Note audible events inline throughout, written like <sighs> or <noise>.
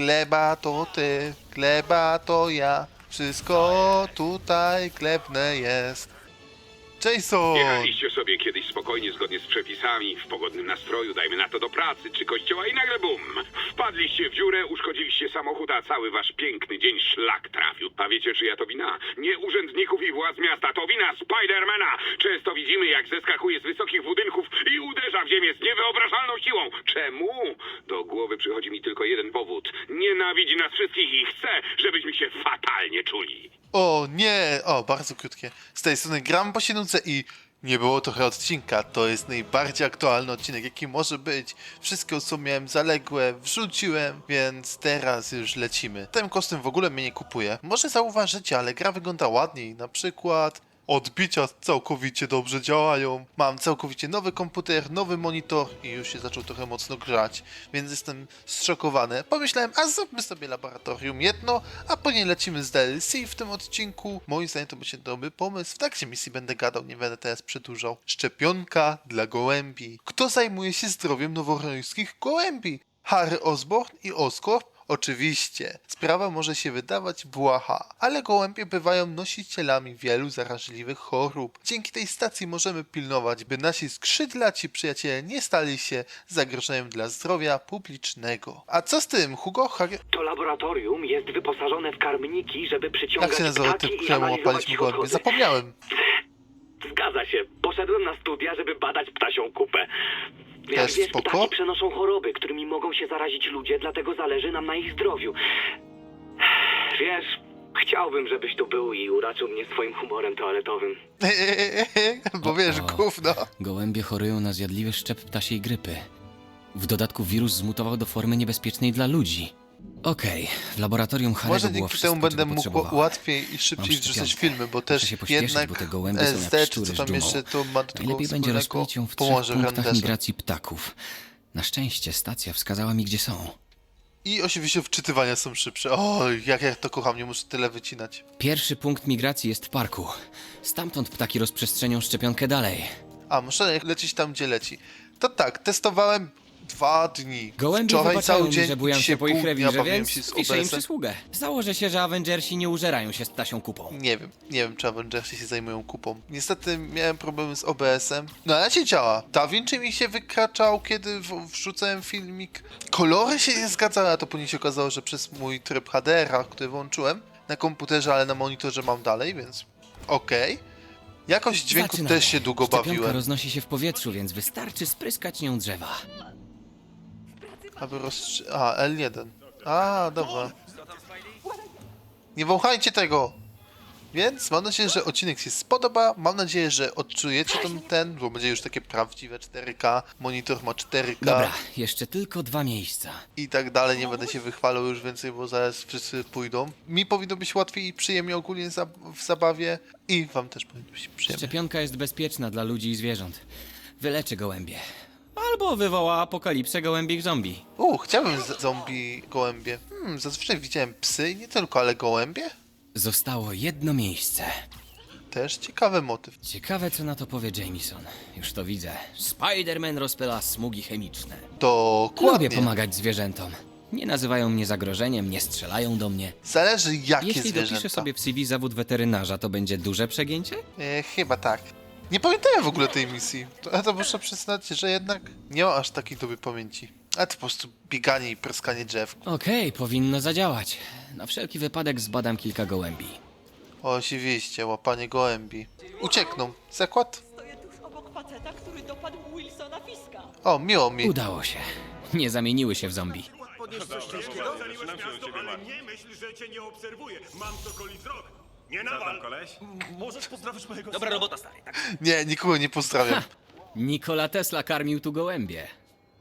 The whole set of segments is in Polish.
gleba to ty, gleba to ja. Wszystko tutaj glebne jest. Jason! Jechaliście sobie kiedyś spokojnie, zgodnie z przepisami, w pogodnym nastroju, dajmy na to do pracy czy kościoła i nagle bum! Wpadliście w dziurę, uszkodziliście samochód, a cały wasz piękny dzień szlak trafił. A wiecie czyja to wina? Nie urzędników i władz miasta, to wina Spidermana! Często widzimy, jak zeskakuje z wysokich budynków i uderza w ziemię z niewyobrażalną siłą. Czemu? Do głowy przychodzi mi tylko jeden powód. Nienawidzi nas wszystkich i chce, żebyśmy się fatalnie czuli. O nie! O, bardzo krótkie. Z tej strony gram po i nie było trochę odcinka. To jest najbardziej aktualny odcinek, jaki może być. Wszystko, co miałem zaległe, wrzuciłem, więc teraz już lecimy. Tym kosztem w ogóle mnie nie kupuje. Może zauważycie, ale gra wygląda ładniej. Na przykład odbicia całkowicie dobrze działają. Mam całkowicie nowy komputer, nowy monitor i już się zaczął trochę mocno grzać, więc jestem zszokowany. Pomyślałem, a zróbmy sobie laboratorium jedno, a później lecimy z DLC w tym odcinku. Moim zdaniem to będzie dobry pomysł. W trakcie misji będę gadał, nie będę teraz przedłużał. Szczepionka dla gołębi. Kto zajmuje się zdrowiem noworońskich gołębi? Harry Osborn i Oscorp? Oczywiście, sprawa może się wydawać błaha, ale gołębie bywają nosicielami wielu zaraźliwych chorób. Dzięki tej stacji możemy pilnować, by nasi skrzydlaci przyjaciele nie stali się zagrożeniem dla zdrowia publicznego. A co z tym, Hugo? Harry... To laboratorium jest wyposażone w karmniki, żeby przyciągać Jak się nazywa ptaki typ, i któremu analizować opaliśmy ich gołębie? odchody. Zapomniałem. Zgadza się. Poszedłem na studia, żeby badać ptasią kupę. Jak Też wiesz, spoko. ptaki przenoszą choroby, którymi mogą się zarazić ludzie, dlatego zależy nam na ich zdrowiu. <sighs> Wiesz, chciałbym, żebyś tu był i uraczył mnie swoim humorem toaletowym. <laughs> Bo wiesz, gówno. Gołębie chorują na zjadliwy szczep ptasiej grypy. W dodatku wirus zmutował do formy niebezpiecznej dla ludzi. Okej, w laboratorium Może było dzięki wszystko, temu będę czego mógł potrzebowałem. łatwiej i szybciej Mam wrzucać szczepionkę. filmy, bo Muszę też się pośpieszyć, jednak bo te gołębie są jak SD, czy szczury co z tam dumą. jeszcze tu ma do tego Najlepiej będzie wspólnego, ją w trzech pomoże w punktach migracji ptaków. Na szczęście stacja wskazała mi, gdzie są. I oczywiście wczytywania są szybsze. O, jak ja to kocham, nie muszę tyle wycinać. Pierwszy punkt migracji jest w parku. Stamtąd ptaki rozprzestrzenią szczepionkę dalej. A, muszę lecieć tam, gdzie leci. To tak, testowałem dwa dni. Gołębie Wczoraj cały dzień że dzisiaj się po ich pół dnia rewirze, bawiłem więc się z piszę im OBS-em. przysługę. Założę się, że Avengersi nie użerają się z ptasią kupą. Nie wiem, nie wiem, czy Avengersi się zajmują kupą. Niestety miałem problemy z OBS-em. No ale się działa. DaVinci mi się wykraczał, kiedy w- wrzucałem filmik. Kolory się nie zgadzały, a to później się okazało, że przez mój tryb HDR-a, który włączyłem na komputerze, ale na monitorze mam dalej, więc okej. Jakość dźwięku Zaczynamy. też się długo Szczepionka bawiłem. roznosi się w powietrzu, więc wystarczy spryskać nią drzewa. Aby rozstrzy... A, L1. A, dobra. Nie wąchajcie tego! Więc mam nadzieję, że odcinek się spodoba. Mam nadzieję, że odczujecie ten, ten, bo będzie już takie prawdziwe 4K. Monitor ma 4K Dobra, jeszcze tylko dwa miejsca. i tak dalej. Nie będę się wychwalał już więcej, bo zaraz wszyscy pójdą. Mi powinno być łatwiej i przyjemnie ogólnie za w zabawie i wam też powinno być przyjemnie. Szczepionka jest bezpieczna dla ludzi i zwierząt. Wyleczy gołębie. Albo wywoła apokalipsę gołębich zombie. U, chciałbym z- zombie gołębie. Hmm, zazwyczaj widziałem psy i nie tylko, ale gołębie? Zostało jedno miejsce. Też ciekawy motyw. Ciekawe, co na to powie Jameson. Już to widzę. Spider-Man rozpyla smugi chemiczne. Dokładnie. Lubię pomagać zwierzętom. Nie nazywają mnie zagrożeniem, nie strzelają do mnie. Zależy jakie Jeśli zwierzęta. dopiszę sobie w CV zawód weterynarza, to będzie duże przegięcie? E, chyba tak. Nie pamiętałem w ogóle tej misji. To, a to muszę przyznać, że jednak nie mam aż takiej doby pamięci. A to po prostu bieganie i pryskanie drzew. Okej, powinno zadziałać. Na wszelki wypadek zbadam kilka gołębi. Oczywiście, łapanie gołębi. Uciekną. Zakład? Stoję tuż obok faceta, który dopadł Wilsona Fiska. O, miło mi. Udało się. Nie zamieniły się w zombie. miasto, ale nie myśl, że cię nie obserwuję. Mam sokoli wzrok. Nie nawal! koleś? Możesz pozdrowić mojego Dobra robota, stary. Nie, nikogo nie pozdrawiam. Nikola Tesla karmił tu gołębie.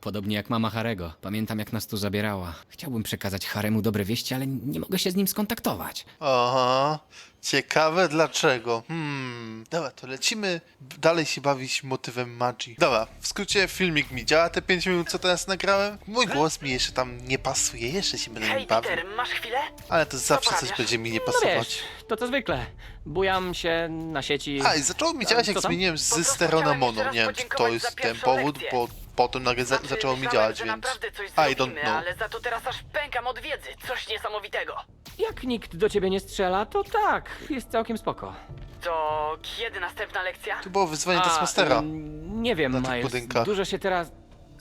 Podobnie jak mama Harego. Pamiętam, jak nas tu zabierała. Chciałbym przekazać Haremu dobre wieści, ale nie mogę się z nim skontaktować. Aha. Ciekawe dlaczego. Hmm. Dobra, to lecimy dalej się bawić motywem magii. Dobra, w skrócie filmik mi działa te 5 minut, co teraz nagrałem. Mój głos mi jeszcze tam nie pasuje, jeszcze się będę Hej, nim bawił. Peter, masz chwilę? Ale to zawsze coś będzie mi nie No pasować. wiesz, to co zwykle. Bujam się na sieci. A, i zaczęło mi działać, jak tam? zmieniłem Po z prostu stereo na chciałem mono. jeszcze raz Nie wiem, czy to podziękować jest ten pierwszą powód, lekcję. bo potem nagle za Znaczy, zaczęło mi działać, że więc naprawdę coś I don't zrobimy, know. ale za to teraz aż pękam od wiedzy. Coś niesamowitego. jak nikt do ciebie nie strzela, to tak, jest całkiem spoko. To kiedy następna lekcja? To było wyzwanie Taskmastera. ym, nie wiem, na tych Miles. budynkach. Dużo się teraz...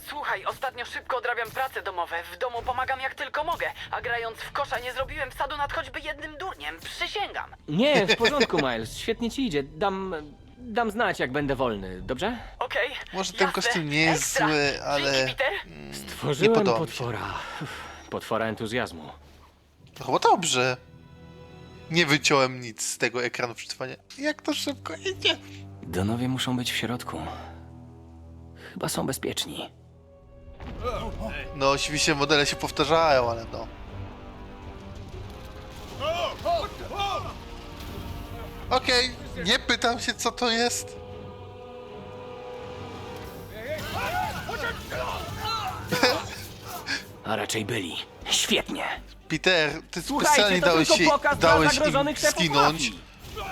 Słuchaj, ostatnio szybko odrabiam prace domowe. W domu pomagam jak tylko mogę, a grając w kosza nie zrobiłem wsadu nad choćby jednym durniem. Przysięgam. Nie, w porządku, <laughs> Miles. Świetnie ci idzie. Dam... Dam znać, jak będę wolny, dobrze? Okej. Może ten jasne. kostium nie jest Ekstra. zły, ale... Dzięki, Peter. mm, nie podoba mi się. potwora. Potwora entuzjazmu. To chyba dobrze. Nie wyciąłem nic z tego ekranu przetrwania. Jak to szybko idzie. Donowie muszą być w środku. Chyba są bezpieczni. No oczywiście modele się powtarzają, ale no. Okej, nie pytam się co to jest. A raczej byli. Świetnie. Peter, ty Słuchajcie, specjalnie to dałeś, tylko się, pokaz dla dałeś im zagrożonych szefów zginąć, mafii.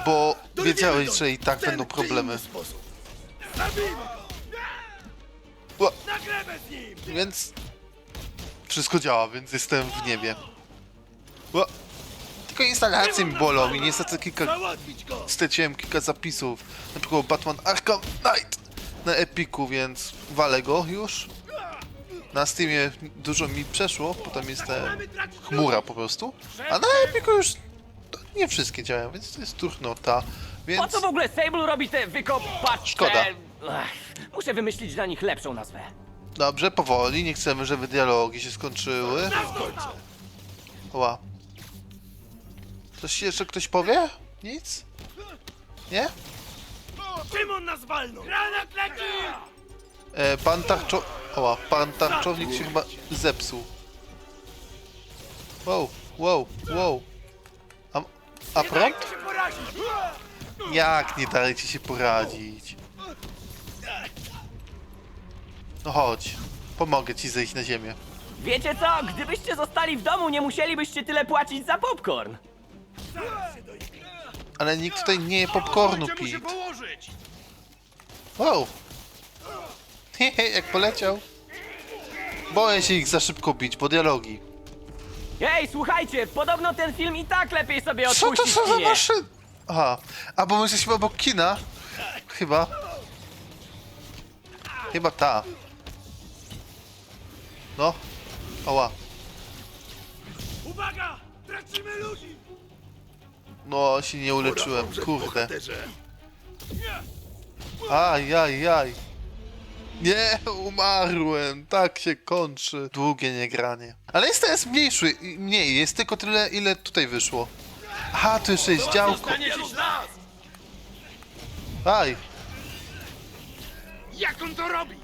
bo wiedziałeś, że i tak będą problemy. Ła- Więc wszystko działa, więc jestem w niebie. Ła- Tylko instalacje mi bolą i niestety kilka... Straciłem kilka zapisów. Na przykład Batman Arkham Knight na Epiku, więc walę go już. Na Steamie dużo mi przeszło, potem jest ta chmura po prostu. A na Epiku już nie wszystkie działają, więc to jest turnota. Po Więc co w ogóle Sable robi te wykopacze? Szkoda. Muszę wymyślić dla nich lepszą nazwę. dobrze, powoli, nie chcemy, żeby dialogi się skończyły. Ła. Coś jeszcze ktoś powie? Nic? Nie? Czym on nas walnął? Granat leci! E, pan tarczo... Oła, pan tarczownik się chyba zepsuł. Wow, wow, wow. A, a prąd? się porazić! Jak nie dajcie się poradzić? No chodź, pomogę ci zejść na ziemię. Wiecie co? Gdybyście zostali w domu, nie musielibyście tyle płacić za popcorn. Ale nikt tutaj nie je popcornu, Pete. położyć! Wow. Hehe, jak poleciał. Boję się ich za szybko bić, bo dialogi. Ej, słuchajcie, podobno ten film i tak lepiej sobie Co odpuścić to są za kinie. maszyny? Aha, a bo my jesteśmy obok kina? Chyba. Chyba ta. No. Oła. Uwaga! Tracimy ludzi! No, się nie uleczyłem, kurde. Aj, aj, aj. Nie, umarłem. Tak się kończy. Długie niegranie. Ale jest teraz mniejszy, mniej. Jest tylko tyle, ile tutaj wyszło. Aha, tu jeszcze jest działko. Aj. Jak on to robi?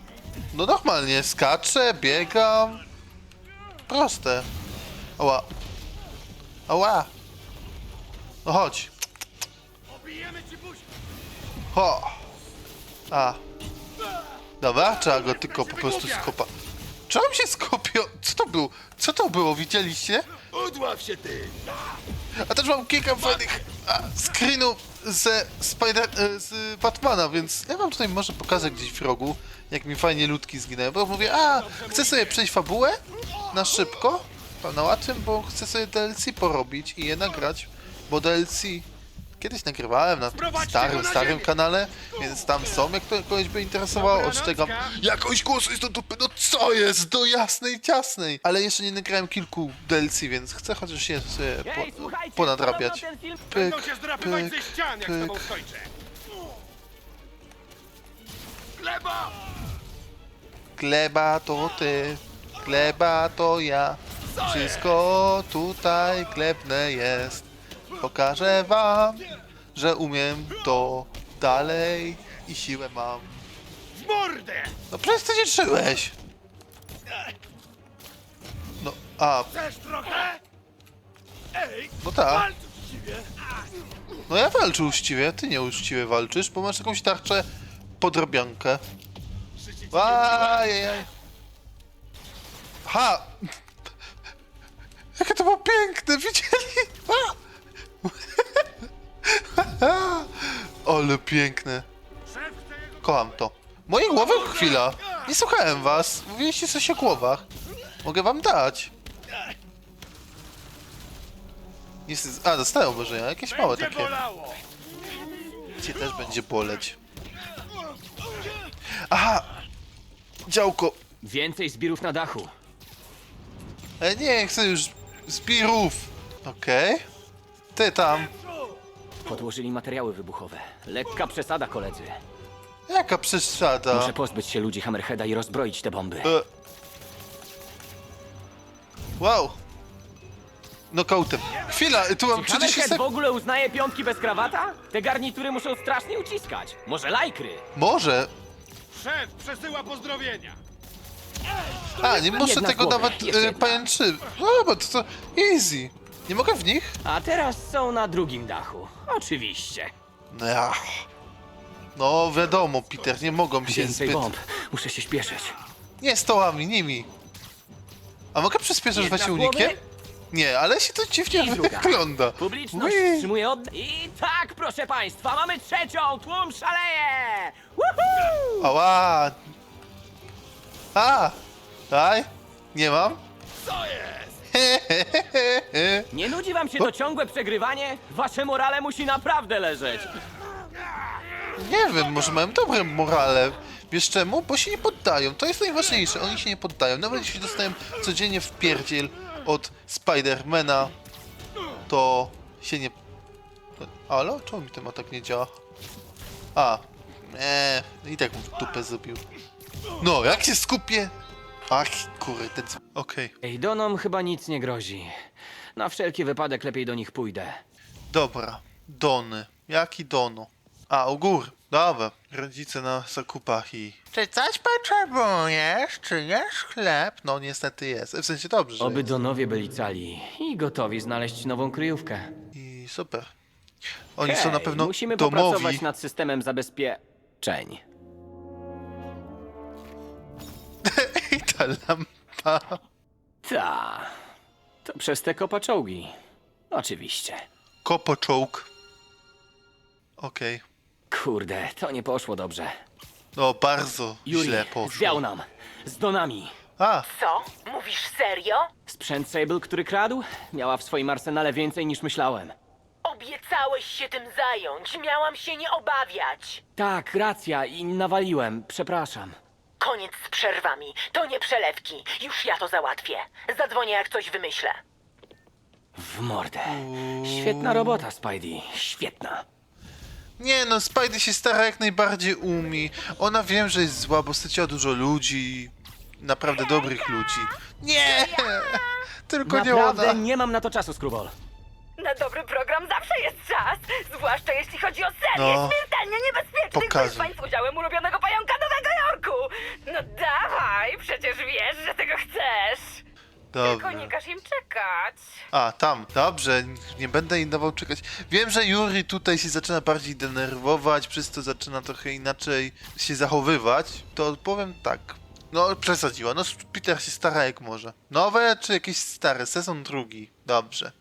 No normalnie, skaczę, biegam. Proste. Ała. Ała. No chodź. Obijemy ci buź! Ho. A. Dobra, trzeba go tylko po prostu skopa. Czemu się skopio? Co to było? Co to było? Widzieliście? Udław się ty! A też mam kilka fajnych a, screenów ze Spider... e, z Batmana, więc ja wam tutaj może pokażę gdzieś w rogu, jak mi fajnie ludki zginęły, bo mówię, a, chcę sobie przejść fabułę na szybko, na łatwym, bo chcę sobie DLC porobić i je nagrać, bo DLC kiedyś nagrywałem na starym, starym kanale, więc tam są, jak to kogoś by interesowało, odszczegam jakąś głosy do dupy, no co jest, do jasnej, ciasnej, ale jeszcze nie nagrałem kilku DLC, więc chcę chociaż się sobie po, ponadrabiać. Pyk, pyk, pyk. Gleba! Gleba to ty, gleba to ja. Wszystko tutaj glebne jest. Pokażę wam, że umiem to dalej i siłę mam. W mordę! No przecież ty się czułeś. No, a, Chcesz trochę? Ej! no tak. Walcz uczciwie! No ja walczę uczciwie, ty nie uczciwie walczysz, bo masz jakąś tarczę podrobiankę. Ajajaj. Ha! <laughs> Jakie to było piękne, widzieli? <laughs> A! <laughs> Ale piękne. Kocham to. Moje głowy chwila. Nie słuchałem was. Mówiliście coś o głowach. Mogę wam dać. Jest, a, dostałem obrażenia. Jakieś małe takie. Cię też będzie boleć. Aha! Działko. Więcej zbirów na dachu. Ale nie, chcę już zbirów. Okej. Ty tam. Podłożyli materiały wybuchowe. Lekka przesada, koledzy. Jaka przesada? Muszę pozbyć się ludzi Hammerheada i rozbroić te bomby. E. Wow. Nokautem. Chwila, tu mam 30 Hammerhead w sekund. ogóle uznaje piątki bez krawata? Te garnitury muszą strasznie uciskać. Może lajkry? Może. Szef przesyła pozdrowienia. A, nie muszę Jedna tego nawet jeszcze y, jedna. pajęczy. No, bo to, to easy. Nie mogę w nich? A teraz są na drugim dachu. Oczywiście. No, ja. no wiadomo, Peter, nie mogą się Więcej zbyt... bomb. Muszę się śpieszyć. Nie stołami, nimi. A mogę przyspieszyć Jedna właśnie w głowie? unikiem? Nie, ale się to dziwnie I druga. <laughs> wygląda. Publiczność Ui. wstrzymuje od... I tak, proszę państwa, mamy trzecią! Tłum szaleje! Woohoo! Ała! A! Daj! Nie mam? Co jest? <laughs> Nie nudzi wam się to ciągłe przegrywanie? Wasze morale musi naprawdę leżeć. Nie wiem, może mają dobre morale. Wiesz czemu? Bo się nie poddają. To jest najważniejsze. Oni się nie poddają. Nawet jeśli dostają codziennie w pierdziel od Spidermana, to się nie... Ale? Czemu mi ten atak nie działa? A. Eee, i tak mu w dupę zrobił. No, jak się skupię? Ach, kurde. c- Okej, Ej, Donom chyba nic nie grozi. Na wszelki wypadek lepiej do nich pójdę. dobra. Dony. Jaki Dono? A, u gór. Dobra. Rodzice na zakupach i... Czy coś potrzebujesz? Czy jesz chleb? No, niestety jest. W sensie dobrze, że Oby jest. Donowie byli cali i gotowi znaleźć nową kryjówkę. I super. Oni są Hej, na pewno musimy domowi. popracować nad systemem zabezpieczeń. Ta lampa. Ta. To przez te kopaczołgi. Oczywiście. Kopoczołg. Okej. Kurde, to nie poszło dobrze. No, bardzo Yuri, źle poszło. zwiał nam. Z Donami. A, Co? Mówisz serio? Sprzęt Sable, który kradł, miała w swoim arsenale więcej niż myślałem. Obiecałeś się tym zająć. Miałam się nie obawiać. Tak, racja i nawaliłem, przepraszam. Koniec z przerwami. To nie przelewki. Już ja to załatwię. Zadzwonię jak coś wymyślę. W mordę. Świetna robota, Spidey. Świetna. nie no, Spidey się stara jak najbardziej umi. Ona wiem, że jest zła, bo straciła dużo ludzi. Naprawdę dobrych ludzi. Nie! <laughs> Tylko nie Naprawdę ona. nie mam na to czasu, Skrubol. Na dobry program zawsze jest czas. Zwłaszcza jeśli chodzi o serię No. śmiertelnie niebezpiecznych Pokażę. wyzwań z udziałem ulubionego pająka Nowego Jorku. No dawaj, przecież wiesz, że tego chcesz. Tylko Dobra. nie każ im czekać. A, tam, dobrze, nie będę dawał czekać. Wiem, że Yuri tutaj się zaczyna bardziej denerwować, przez to zaczyna trochę inaczej się zachowywać. To powiem tak. No, przesadziła. No, Peter się stara jak może. Nowe czy jakieś stare? Sezon drugi. Dobrze.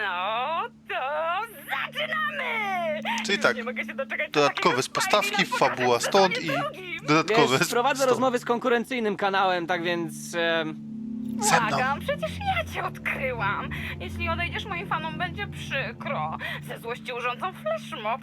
No, to zaczynamy! Czyli tak, Nie mogę się doczekać dodatkowe z postawki, fabuła stąd i dodatkowe Wiesz, z prowadzę stąd. rozmowy z konkurencyjnym kanałem, tak więc... em, Ze mną. Błagam, przecież ja cię odkryłam. Jeśli odejdziesz, moim fanom będzie przykro. Ze złości urządzą flashmob.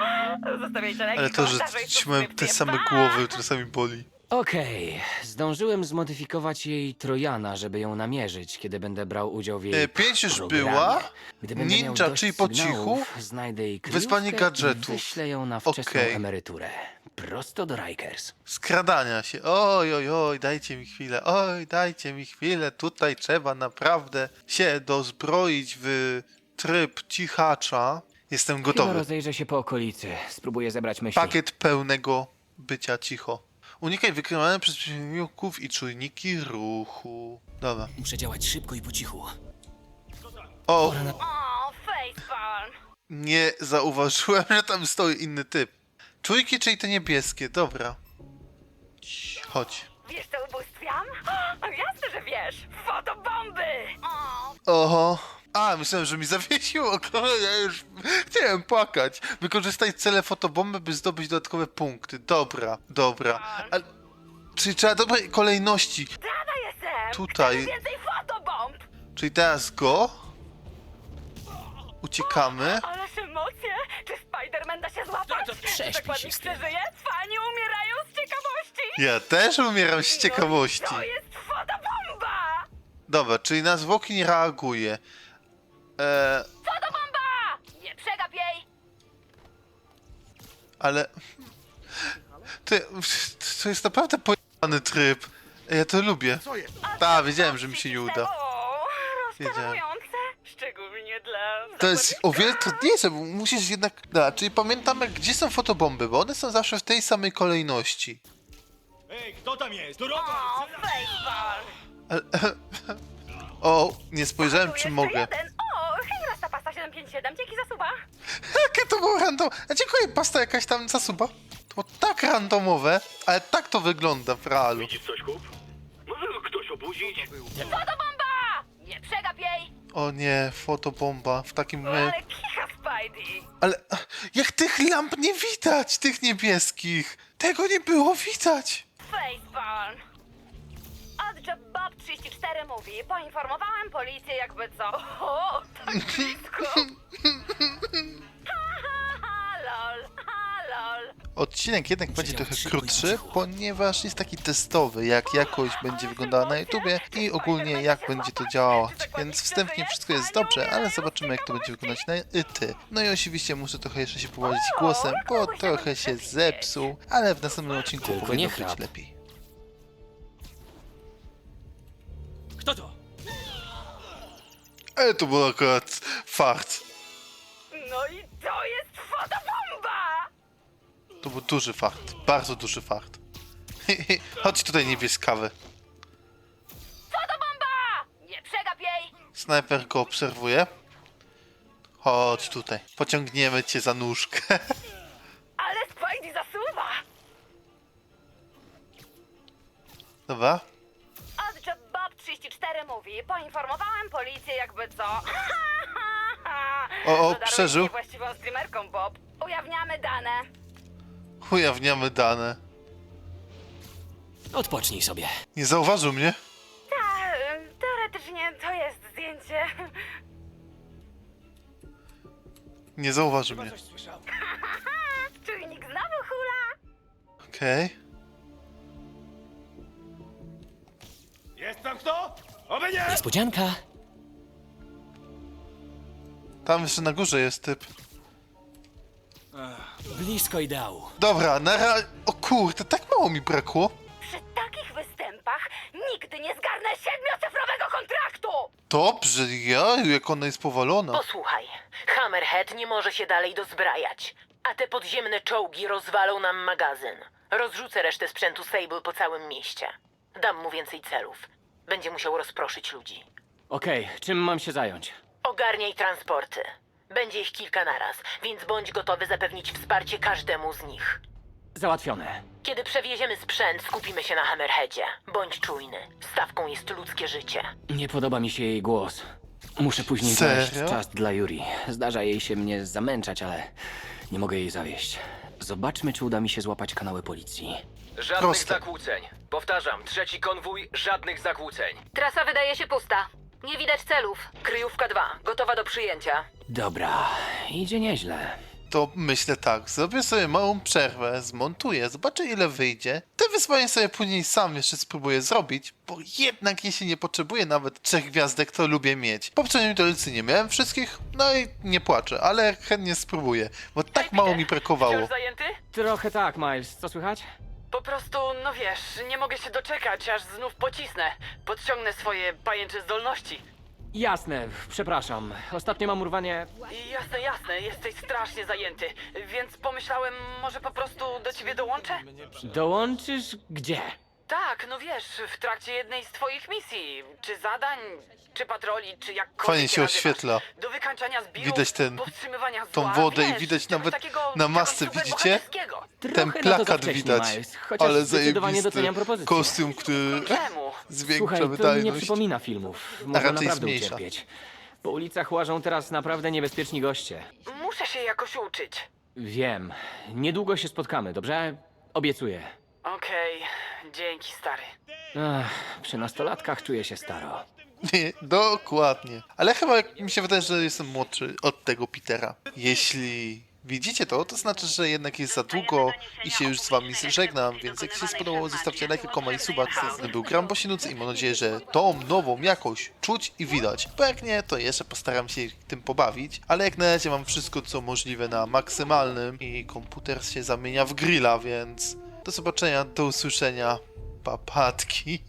<laughs> Zostawiajcie lajki, Ale to, że komentarze i te subskrypcje. same Pa! głowy, czasami boli. Okej, zdążyłem zmodyfikować jej Trojana, żeby ją namierzyć, kiedy będę brał udział w jej E, pięć już programie. była. Gdy będę miał Ninja, dość czyli po sygnałów, cichu. Znajdę jej Wyzwanie kryjówkę gadżetów. wyślę ją na wczesną Okej. emeryturę. Prosto do Rikers. skradania się. Oj, oj, oj, dajcie mi chwilę. Oj, dajcie mi chwilę. Tutaj trzeba naprawdę się dozbroić w tryb cichacza. Jestem Chyba gotowy. rozejrzę się po okolicy. Spróbuję zebrać myśli. Pakiet pełnego bycia cicho. Unikaj wykrywane przez przeciwników i czujniki ruchu. Dobra. Muszę działać szybko i po cichu. O, O, facepalm. nie zauważyłem, że tam stoi inny typ. Czujki, czyli te niebieskie. Dobra. Chodź. Wiesz, co ubóstwiam? O, jasne, że wiesz. Fotobomby! O, Oho. A, myślałem, że mi zawiesiło. <laughs> Ja już chciałem płakać. Wykorzystaj cele fotobomby, by zdobyć dodatkowe punkty. Dobra, dobra. Ale Czyli trzeba dobrej kolejności. Jestem! Tutaj. Więcej fotobomb! Czyli teraz go. Uciekamy. Ależ emocje! Czy Spider-Man da się złapać? To- to prześpij Zakładnik się z tym. przeżyje? Fani umierają z ciekawości! Ja też umieram z ciekawości. No, to jest fotobomba! Dobra, czyli na zwłoki nie reaguje. Eee, Fotobomba! Ale... To, to jest naprawdę pojebany tryb. Ja to lubię. Tak, wiedziałem, że mi się nie uda. O, Wiedziałem. rozczarowujące! Szczególnie dla... To jest o wiele trudniejsze, bo musisz jednak... Da, czyli pamiętamy, gdzie są fotobomby, bo one są zawsze w tej samej kolejności. Ej, kto tam jest? To O! <laughs> O, nie spojrzałem, Tu czy jeszcze mogę. jeden. O, hej, Rasta Pasta 757, dzięki za suba. Jakie to było random... A dziękuję, pasta jakaś tam zasuba. To było tak randomowe, ale tak to wygląda w realu. Widzisz coś, kup? Może ktoś obudzić? Fotobomba! Nie przegap jej! O nie, fotobomba w takim... O, My... ale kicha Spidey! Ale jak tych lamp nie widać, tych niebieskich. Tego nie było widać. Facepalm! Oddjob Bob 34 mówi, poinformowałem policję jakby co. O, tak blisko! Ha, ha, ha, lol, ha, lol. Odcinek jednak będzie trochę krótszy, ponieważ jest taki testowy, jak jakość będzie wyglądała na YouTubie i ogólnie jak będzie to działać. Więc wstępnie wszystko jest dobrze, ale zobaczymy jak to będzie wyglądać na ty. No i oczywiście muszę trochę jeszcze się położyć głosem, bo trochę się zepsuł, ale w następnym odcinku powinno nie być lepiej. Kto to? Ale to był akurat fart. No i to jest fotobomba! To był duży fart, bardzo duży fart. <laughs> Chodź tutaj niebieskawy. Fotobomba! Nie przegap jej! Snajper go obserwuje. Chodź tutaj. Pociągniemy cię za nóżkę. Ale Spidey zasuwa! <laughs> Dobra. Oddjob Bob 34 mówi, poinformowałem policję jakby co. <laughs> O, o, Podaruję przeżył. streamerką Bob. Ujawniamy dane. Ujawniamy dane. Odpocznij sobie. Nie zauważył mnie? Ta, y, teoretycznie to jest zdjęcie. Nie zauważył mnie. <laughs> Czujnik znowu hula. Okej. Jest tam kto? Oby nie! Niespodzianka. Tam jeszcze na górze jest typ. Blisko ideału. Dobra, na ra... O kurde, tak mało mi brakło. Przy takich występach nigdy nie zgarnę siedmiocyfrowego kontraktu! Dobrze, ja, jak ona jest powalona. Posłuchaj, Hammerhead nie może się dalej dozbrajać, a te podziemne czołgi rozwalą nam magazyn. Rozrzucę resztę sprzętu Sable po całym mieście. Dam mu więcej celów. Będzie musiał rozproszyć ludzi. Okej, czym mam się zająć? Ogarniaj transporty. Będzie ich kilka naraz, więc bądź gotowy zapewnić wsparcie każdemu z nich. Załatwione. Kiedy przewieziemy sprzęt, skupimy się na Hammerheadzie. Bądź czujny. Stawką jest ludzkie życie. Nie podoba mi się jej głos. Muszę później Serio? znaleźć czas dla Yuri. Zdarza jej się mnie zamęczać, ale nie mogę jej zawieść. Zobaczmy, czy uda mi się złapać kanały policji. Żadnych Proste. zakłóceń. Powtarzam, trzeci konwój, żadnych zakłóceń. Trasa wydaje się pusta. Nie widać celów. Kryjówka 2, gotowa do przyjęcia. Dobra, idzie nieźle. To myślę tak, zrobię sobie małą przerwę, zmontuję, zobaczę ile wyjdzie. Te wyzwanie sobie później sam jeszcze spróbuję zrobić, bo jednak jeśli nie potrzebuję nawet trzech gwiazdek, to lubię mieć. Po poprzednim tolecy nie miałem wszystkich, no i nie płaczę, ale chętnie spróbuję, bo tak mało mi brakowało. Wciąż zajęty? Trochę tak, Miles. Co słychać? Po prostu, no wiesz, nie mogę się doczekać, aż znów pocisnę. Podciągnę swoje pajęcze zdolności. Jasne, przepraszam. Ostatnio mam urwanie. Jasne, jasne, jesteś strasznie zajęty, więc pomyślałem, może po prostu do ciebie dołączę? Dołączysz gdzie? Tak, no wiesz, w trakcie jednej z twoich misji, czy zadań, czy patroli, czy jakkolwiek Fajnie je się nazywasz. oświetla. Do wykańczania zbirów, Widać ten- powstrzymywania tą zła, wodę i wiesz, widać czegoś nawet takiego, na masce, widzicie? Ten Trochę na to za plakat wcześnie, widać, Miles, chociaż ale zdecydowanie zajebisty doceniam propozycję. kostium, który Czemu? zwiększa Słuchaj, to mi nie wydajność. przypomina filmów. Można raczej naprawdę zmniejsza. ucierpieć. Po ulicach łażą teraz naprawdę niebezpieczni goście. Muszę się jakoś uczyć. Wiem. Niedługo się spotkamy, dobrze? Obiecuję. Okej, Dzięki, stary. Ach, przy nastolatkach czuję się staro. Nie, dokładnie. Ale chyba jak mi się wydaje, że jestem młodszy od tego Petera. Jeśli widzicie to, to znaczy, że jednak jest za długo i się już z wami żegnam, więc jak się spodobało, zostawcie lajka, koma i suba. Z tej był Gram Bosinucy i mam nadzieję, że tą nową jakość czuć i widać. Bo jak nie, to jeszcze postaram się tym pobawić, ale jak na razie mam wszystko, co możliwe na maksymalnym i komputer się zamienia w grilla, więc do zobaczenia, do usłyszenia, papatki.